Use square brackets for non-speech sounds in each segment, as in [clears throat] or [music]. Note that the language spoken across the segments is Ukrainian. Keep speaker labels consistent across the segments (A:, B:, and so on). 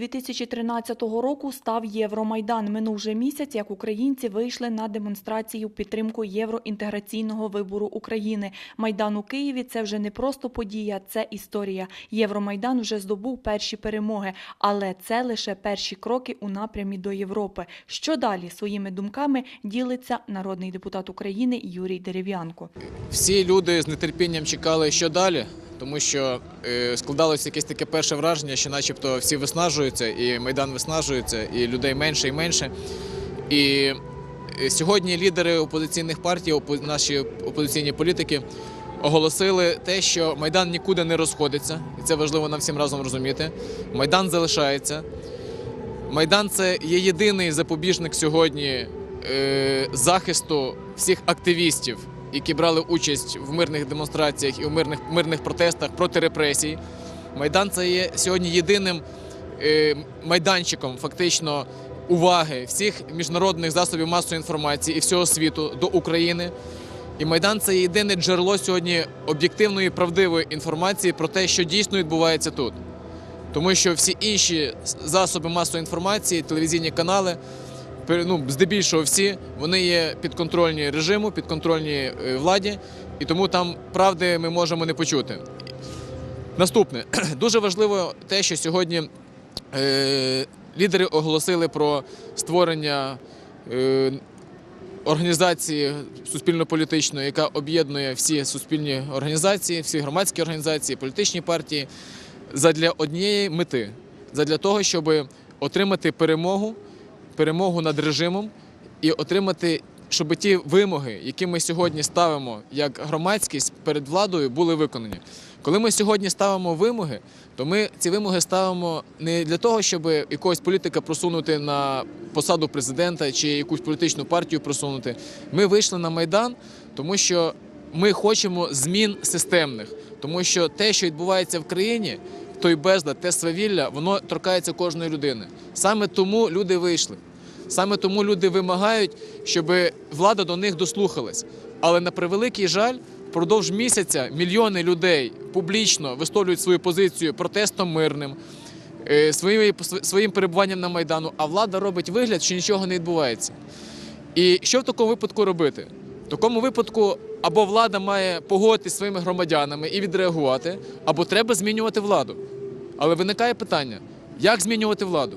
A: Головною подією 2013 року став Євромайдан. Минув вже місяць, як українці вийшли на демонстрацію підтримку євроінтеграційного вибору України. Майдан у Києві це вже не просто подія, це історія. Євромайдан вже здобув перші перемоги, але це лише перші кроки у напрямі до Європи. Що далі своїми думками ділиться народний депутат України Юрій Дерев'янко.
B: Всі люди з нетерпінням чекали, що далі, тому що е, складалося якесь таке перше враження, що начебто всі виснажуються, і Майдан виснажується, і людей менше і менше. І е, сьогодні лідери опозиційних партій, наші опозиційні політики оголосили те, що Майдан нікуди не розходиться, і це важливо нам всім разом розуміти. Майдан залишається. Майдан це є єдиний запобіжник сьогодні е, захисту всіх активістів, які брали участь в мирних демонстраціях і в мирних, мирних протестах проти репресій. Майдан це є сьогодні єдиним майданчиком фактично уваги всіх міжнародних засобів масової інформації і всього світу до України. І Майдан це єдине джерело сьогодні об'єктивної правдивої інформації про те, що дійсно відбувається тут. Тому що всі інші засоби масової інформації, телевізійні канали, ну, здебільшого всі, вони є підконтрольні режиму, підконтрольні е, владі, і тому там правди ми можемо не почути. Наступне [clears throat] дуже важливо те, що сьогодні е, лідери оголосили про створення е, організації суспільно-політичної, яка об'єднує всі суспільні організації, всі громадські організації, політичні партії задля однієї мети, задля того, щоб отримати перемогу, перемогу над режимом і отримати, щоб ті вимоги, які ми сьогодні ставимо як громадськість перед владою, були виконані. Коли ми сьогодні ставимо вимоги, то ми ці вимоги ставимо не для того, щоб якогось політика просунути на посаду президента чи якусь політичну партію просунути. Ми вийшли на майдан, тому що ми хочемо змін системних, тому що те, що відбувається в країні, той безлад, те свавілля, воно торкається кожної людини. Саме тому люди вийшли. Саме тому люди вимагають, щоб влада до них дослухалась. Але на превеликий жаль, впродовж місяця мільйони людей публічно висловлюють свою позицію протестом мирним, е, своїм, своїм перебуванням на Майдану, а влада робить вигляд, що нічого не відбувається. І що в такому випадку робити? В такому випадку або влада має погодитися своїми громадянами і відреагувати, або треба змінювати владу. Але виникає питання: як змінювати владу?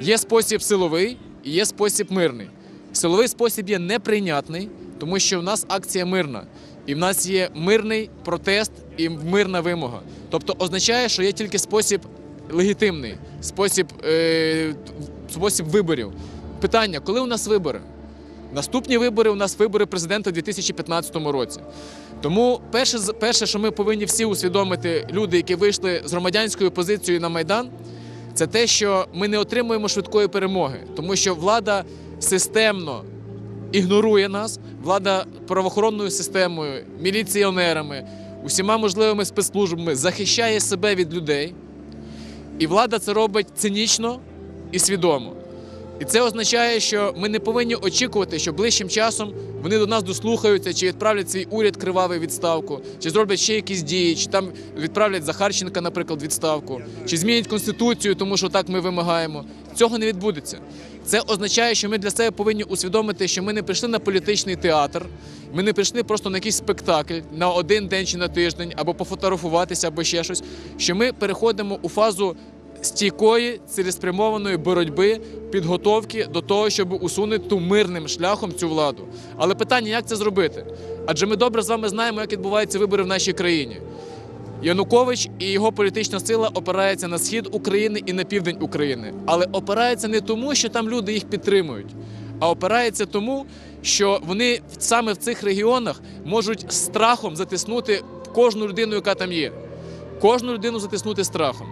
B: Є спосіб силовий і є спосіб мирний. Силовий спосіб є неприйнятний, тому що в нас акція мирна, і в нас є мирний протест і мирна вимога. Тобто означає, що є тільки спосіб легітимний, спосіб, е, спосіб виборів. Питання, коли у нас вибори? Наступні вибори у нас вибори президента у 2015 році. Тому перше, перше, що ми повинні всі усвідомити, люди, які вийшли з громадянською позицією на Майдан, це те, що ми не отримуємо швидкої перемоги, тому що влада системно ігнорує нас, влада правоохоронною системою, міліціонерами, усіма можливими спецслужбами захищає себе від людей. І влада це робить цинічно і свідомо. І це означає, що ми не повинні очікувати, що ближчим часом вони до нас дослухаються, чи відправлять свій уряд кривавий відставку, чи зроблять ще якісь дії, чи там відправлять Захарченка, наприклад, відставку, чи змінять конституцію, тому що так ми вимагаємо. Цього не відбудеться. Це означає, що ми для себе повинні усвідомити, що ми не прийшли на політичний театр, ми не прийшли просто на якийсь спектакль на один день чи на тиждень, або пофотографуватися, або ще щось. Що ми переходимо у фазу стійкої цілеспрямованої боротьби, підготовки до того, щоб усунути мирним шляхом цю владу. Але питання, як це зробити? Адже ми добре з вами знаємо, як відбуваються вибори в нашій країні. Янукович і його політична сила опирається на схід України і на південь України, але опирається не тому, що там люди їх підтримують, а опирається тому, що вони саме в цих регіонах можуть страхом затиснути кожну людину, яка там є. Кожну людину затиснути страхом.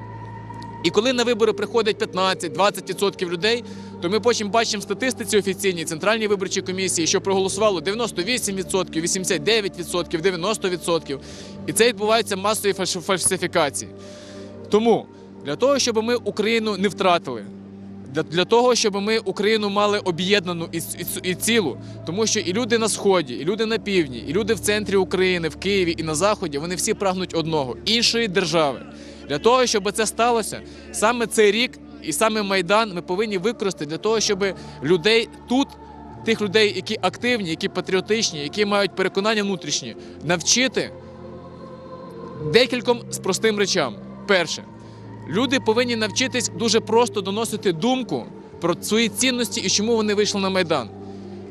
B: І коли на вибори приходять 15-20% людей, то ми потім бачимо статистиці офіційній Центральній виборчій комісії, що проголосувало 98%, 89%, 90%. І це відбуваються масові фальсифікації. Тому для того, щоб ми Україну не втратили, для, того, щоб ми Україну мали об'єднану і, і цілу, тому що і люди на сході, і люди на півдні, і люди в центрі України, в Києві і на заході, вони всі прагнуть одного іншої держави. Для того, щоб це сталося, саме цей рік і саме Майдан ми повинні використати для того, щоб людей тут, тих людей, які активні, які патріотичні, які мають переконання внутрішні, навчити декільком з простим речам. Перше, люди повинні навчитись дуже просто доносити думку про свої цінності і чому вони вийшли на Майдан.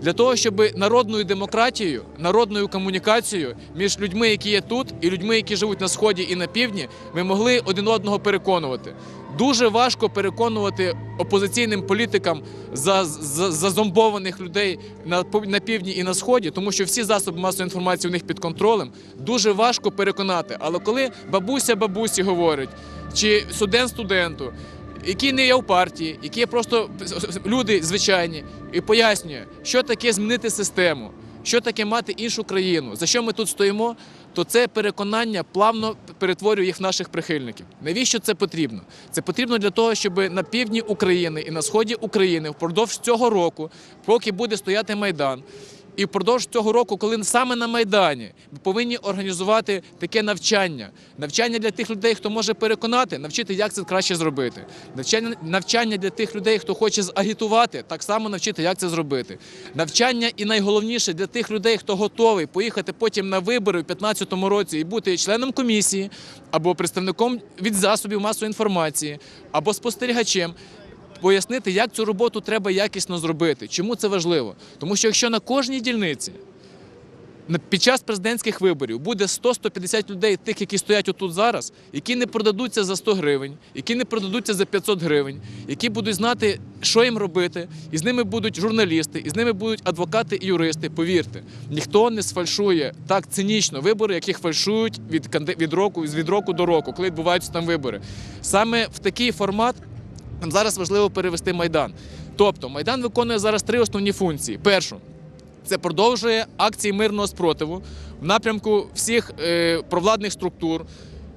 B: Для того, щоб народною демократією, народною комунікацією між людьми, які є тут, і людьми, які живуть на сході і на півдні, ми могли один одного переконувати. Дуже важко переконувати опозиційним політикам за, за, зазомбованих людей на, на півдні і на сході, тому що всі засоби масової інформації у них під контролем. Дуже важко переконати. Але коли бабуся бабусі говорить, чи студент студенту, які не є в партії, які є просто люди звичайні, і пояснює, що таке змінити систему, що таке мати іншу країну, за що ми тут стоїмо, то це переконання плавно перетворює їх в наших прихильників. Навіщо це потрібно? Це потрібно для того, щоб на півдні України і на сході України впродовж цього року, поки буде стояти майдан. І впродовж цього року, коли саме на Майдані ми повинні організувати таке навчання. Навчання для тих людей, хто може переконати, навчити, як це краще зробити. Навчання, навчання для тих людей, хто хоче загітувати, так само навчити, як це зробити. Навчання і найголовніше для тих людей, хто готовий поїхати потім на вибори в 2015 році і бути членом комісії або представником від засобів масової інформації, або спостерігачем пояснити, як цю роботу треба якісно зробити. Чому це важливо? Тому що якщо на кожній дільниці під час президентських виборів буде 100-150 людей, тих, які стоять отут зараз, які не продадуться за 100 гривень, які не продадуться за 500 гривень, які будуть знати, що їм робити, і з ними будуть журналісти, і з ними будуть адвокати і юристи. Повірте, ніхто не сфальшує так цинічно вибори, яких фальшують від, від року від року до року, коли відбуваються там вибори. Саме в такий формат нам зараз важливо перевести майдан. Тобто майдан виконує зараз три основні функції. Першу це продовжує акції мирного спротиву в напрямку всіх е, провладних структур,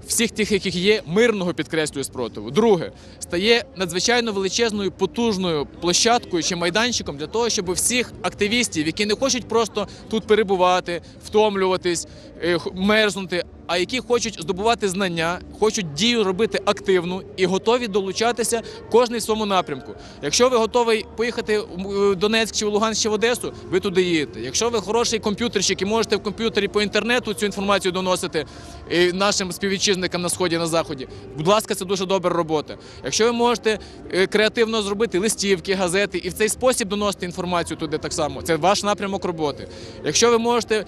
B: всіх тих, яких є мирного підкреслюю спротиву. Друге, стає надзвичайно величезною потужною площадкою чи майданчиком для того, щоб всіх активістів, які не хочуть просто тут перебувати, втомлюватись, е, мерзнути, а які хочуть здобувати знання, хочуть дію робити активну і готові долучатися кожний в своєму напрямку. Якщо ви готовий поїхати в Донецьк чи в Луганськ чи в Одесу, ви туди їдете. Якщо ви хороший комп'ютерщик і можете в комп'ютері по інтернету цю інформацію доносити е, нашим співвітчизникам на сході на заході, будь ласка, це дуже добра робота. Якщо ви можете е, креативно зробити листівки, газети і в цей спосіб доносити інформацію туди так само, це ваш напрямок роботи. Якщо ви можете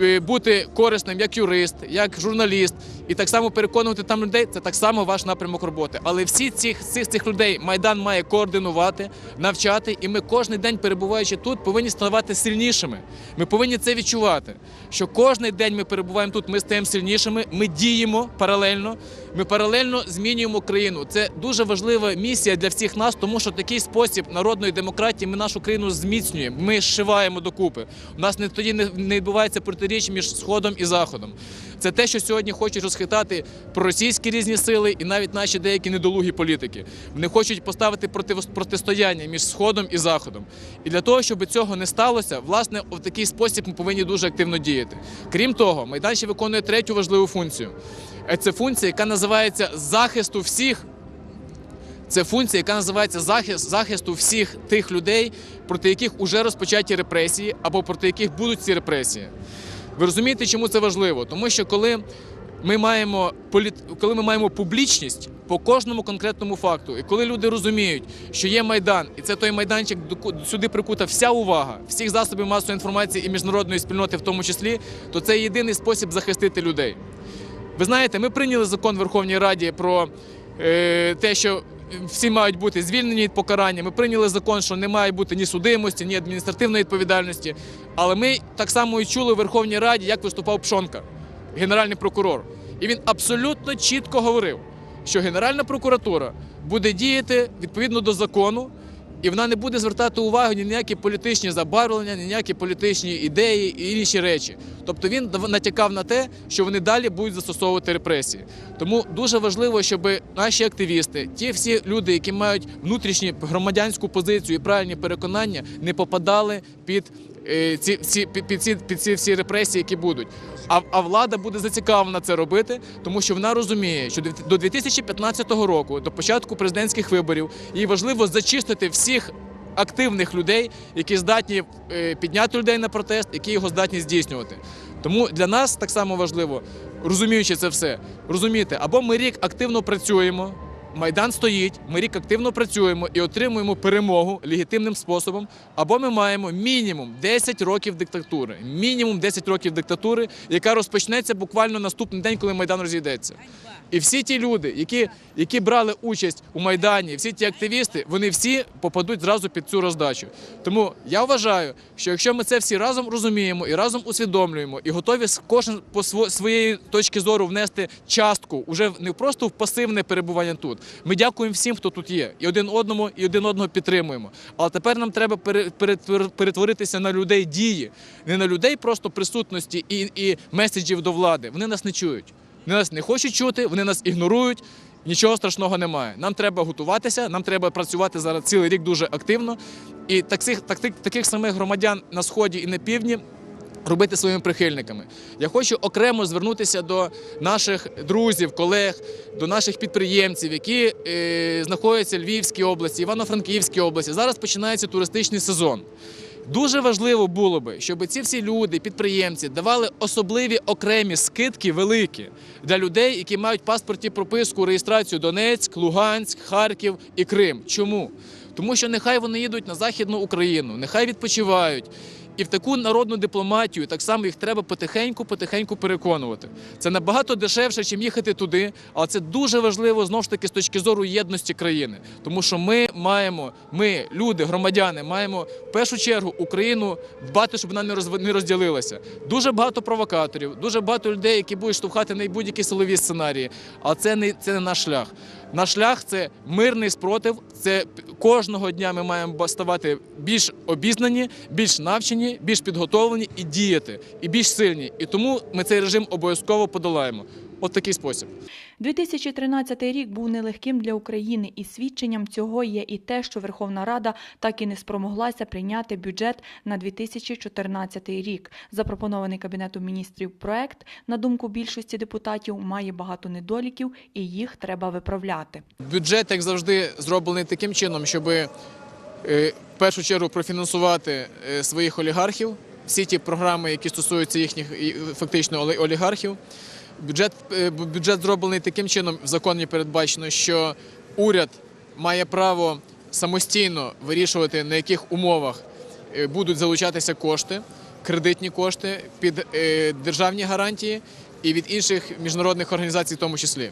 B: е, бути корисним як юрист, як журналіст, і так само переконувати там людей, це так само ваш напрямок роботи. Але всі цих, цих, цих людей Майдан має координувати, навчати, і ми кожен день, перебуваючи тут, повинні ставати сильнішими. Ми повинні це відчувати. Що кожен день ми перебуваємо тут, ми стаємо сильнішими, ми діємо паралельно, ми паралельно змінюємо країну. Це дуже важлива місія для всіх нас, тому що такий спосіб народної демократії ми нашу країну зміцнюємо. Ми зшиваємо докупи. У нас не тоді не, відбувається протиріч між сходом і заходом. Це те, що сьогодні хочуть розхитати проросійські різні сили і навіть наші деякі недолугі політики. Вони хочуть поставити протистояння між сходом і заходом. І для того, щоб цього не сталося, власне, в такий спосіб ми повинні дуже активно діяти. Крім того, майдан ще виконує третю важливу функцію. Е, Це функція, яка називається захисту всіх це функція, яка називається захист захисту всіх тих людей, проти яких вже розпочаті репресії або проти яких будуть ці репресії. Ви розумієте, чому це важливо? Тому що коли ми маємо політ... коли ми маємо публічність по кожному конкретному факту, і коли люди розуміють, що є майдан, і це той майданчик, сюди прикута вся увага всіх засобів масової інформації і міжнародної спільноти, в тому числі, то це єдиний спосіб захистити людей. Ви знаєте, ми прийняли закон в Верховній Раді про е, те, що всі мають бути звільнені від покарання. Ми прийняли закон, що не має бути ні судимості, ні адміністративної відповідальності. Але ми так само і чули в Верховній Раді, як виступав Пшонка, генеральний прокурор. І він абсолютно чітко говорив, що Генеральна прокуратура буде діяти відповідно до закону. І вона не буде звертати увагу ні на які політичні забарвлення, ні на які політичні ідеї і інші речі. Тобто він натякав на те, що вони далі будуть застосовувати репресії. Тому дуже важливо, щоб наші активісти, ті всі люди, які мають внутрішню громадянську позицію і правильні переконання, не попадали під ці, ці, під, під, ці, під ці всі репресії, які будуть. А, а влада буде зацікавлена це робити, тому що вона розуміє, що до 2015 року, до початку президентських виборів, їй важливо зачистити всіх активних людей, які здатні е, підняти людей на протест, які його здатні здійснювати. Тому для нас так само важливо, розуміючи це все, розуміти, або ми рік активно працюємо. Майдан стоїть, ми рік активно працюємо і отримуємо перемогу легітимним способом. Або ми маємо мінімум 10 років диктатури. Мінімум 10 років диктатури, яка розпочнеться буквально наступний день, коли майдан розійдеться. І всі ті люди, які, які брали участь у майдані, всі ті активісти, вони всі попадуть зразу під цю роздачу. Тому я вважаю, що якщо ми це всі разом розуміємо і разом усвідомлюємо, і готові кожен по сво- своєї точки зору внести частку, уже не просто в пасивне перебування тут. Ми дякуємо всім, хто тут є, і один одному, і один одного підтримуємо. Але тепер нам треба пере- перетворитися на людей дії, не на людей просто присутності і, і меседжів до влади. Вони нас не чують. Вони нас не хочуть чути, вони нас ігнорують. Нічого страшного немає. Нам треба готуватися, нам треба працювати зараз цілий рік дуже активно. І таких, таких, таких самих громадян на сході і на півдні робити своїми прихильниками. Я хочу окремо звернутися до наших друзів, колег, до наших підприємців, які е, знаходяться в Львівській області, Івано-Франківській області. Зараз починається туристичний сезон. Дуже важливо було би, щоб ці всі люди, підприємці, давали особливі окремі скидки великі для людей, які мають паспорті прописку, реєстрацію Донецьк, Луганськ, Харків і Крим. Чому? Тому що нехай вони їдуть на Західну Україну, нехай відпочивають. І в таку народну дипломатію так само їх треба потихеньку, потихеньку переконувати. Це набагато дешевше, ніж їхати туди, але це дуже важливо знову ж таки з точки зору єдності країни. Тому що ми маємо, ми, люди, громадяни, маємо в першу чергу Україну дбати, щоб вона не розділилася. Дуже багато провокаторів, дуже багато людей, які будуть штовхати на будь-які силові сценарії. Але це не це не наш шлях. Наш шлях це мирний спротив. Це кожного дня ми маємо ставати більш обізнані, більш навчені, більш підготовлені і діяти, і більш сильні. І тому ми цей режим обов'язково подолаємо. От такий спосіб.
A: 2013 рік був нелегким для України, і свідченням цього є і те, що Верховна Рада так і не спромоглася прийняти бюджет на 2014 рік. Запропонований Кабінетом міністрів проект, на думку більшості депутатів, має багато недоліків, і їх треба виправляти.
B: Бюджет, як завжди, зроблений таким чином, щоб е, в першу чергу профінансувати е, своїх олігархів, всі ті програми, які стосуються їхніх фактично олі- олігархів. Бюджет, е, бюджет зроблений таким чином, в законі передбачено, що уряд має право самостійно вирішувати, на яких умовах е, будуть залучатися кошти, кредитні кошти під е, державні гарантії і від інших міжнародних організацій, в тому числі.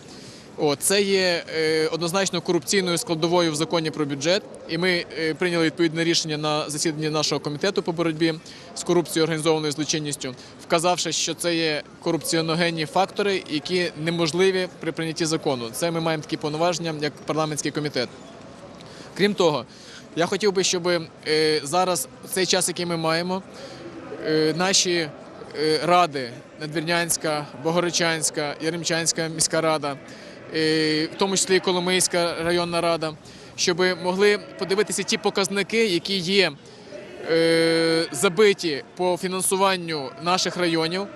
B: Це є е, однозначно корупційною складовою в законі про бюджет, і ми е, прийняли відповідне рішення на засіданні нашого комітету по боротьбі з корупцією організованою злочинністю, вказавши, що це є корупціоногенні фактори, які неможливі при прийнятті закону. Це ми маємо такі повноваження як парламентський комітет. Крім того, я хотів би, щоб е, зараз цей час, який ми маємо, наші ради Надвірнянська, Богородчанська, Яремчанська міська рада, в тому числі і Коломийська районна рада, щоб могли подивитися ті показники, які є е, забиті по фінансуванню наших районів.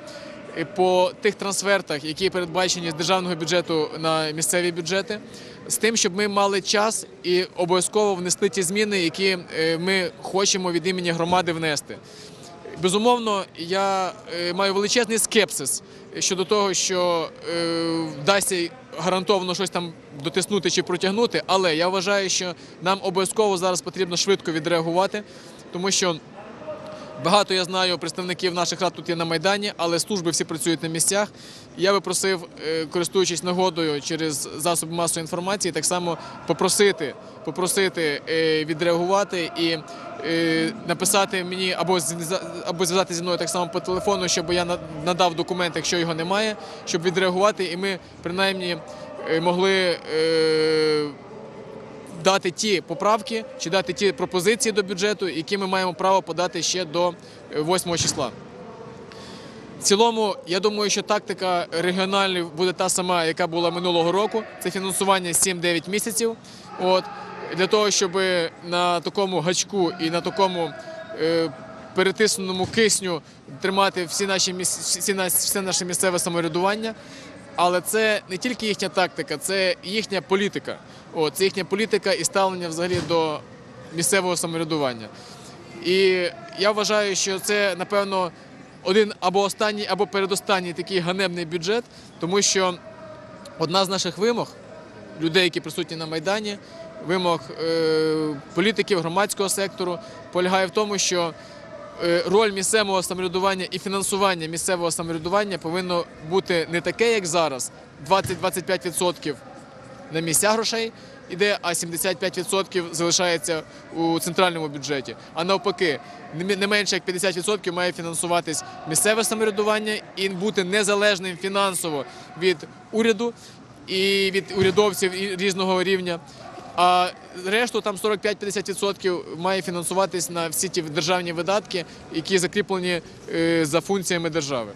B: е, По тих трансфертах, які передбачені з державного бюджету на місцеві бюджети, з тим, щоб ми мали час і обов'язково внесли ті зміни, які е, ми хочемо від імені громади внести. Безумовно, я е, маю величезний скепсис щодо того, що е, вдасться гарантовано щось там дотиснути чи протягнути, але я вважаю, що нам обов'язково зараз потрібно швидко відреагувати, тому що Багато я знаю представників наших рад тут є на Майдані, але служби всі працюють на місцях. Я би просив, е, користуючись нагодою через засоби масової інформації, так само попросити, попросити е, відреагувати і е, написати мені або або зв'язати зі мною так само по телефону, щоб я надав документ, якщо його немає, щоб відреагувати, і ми принаймні могли. Е, дати ті поправки чи дати ті пропозиції до бюджету, які ми маємо право подати ще до е, 8 числа. В цілому, я думаю, що тактика регіональної буде та сама, яка була минулого року. Це фінансування 7-9 місяців. От, для того, щоб на такому гачку і на такому е, перетисненому кисню тримати всі наші всі все наше місцеве самоврядування. Але це не тільки їхня тактика, це їхня політика. О, це їхня політика і ставлення взагалі до місцевого самоврядування. І я вважаю, що це напевно один або останній, або передостанній такий ганебний бюджет, тому що одна з наших вимог людей, які присутні на Майдані, вимог е, політиків громадського сектору полягає в тому, що е, роль місцевого самоврядування і фінансування місцевого самоврядування повинно бути не таке, як зараз: 20-25% на місця грошей іде, а 75% залишається у центральному бюджеті. А навпаки, не менше як 50% має фінансуватись місцеве самоврядування і бути незалежним фінансово від уряду і від урядовців різного рівня. А решту там 45-50% має фінансуватись на всі ті державні видатки, які закріплені е, за функціями держави.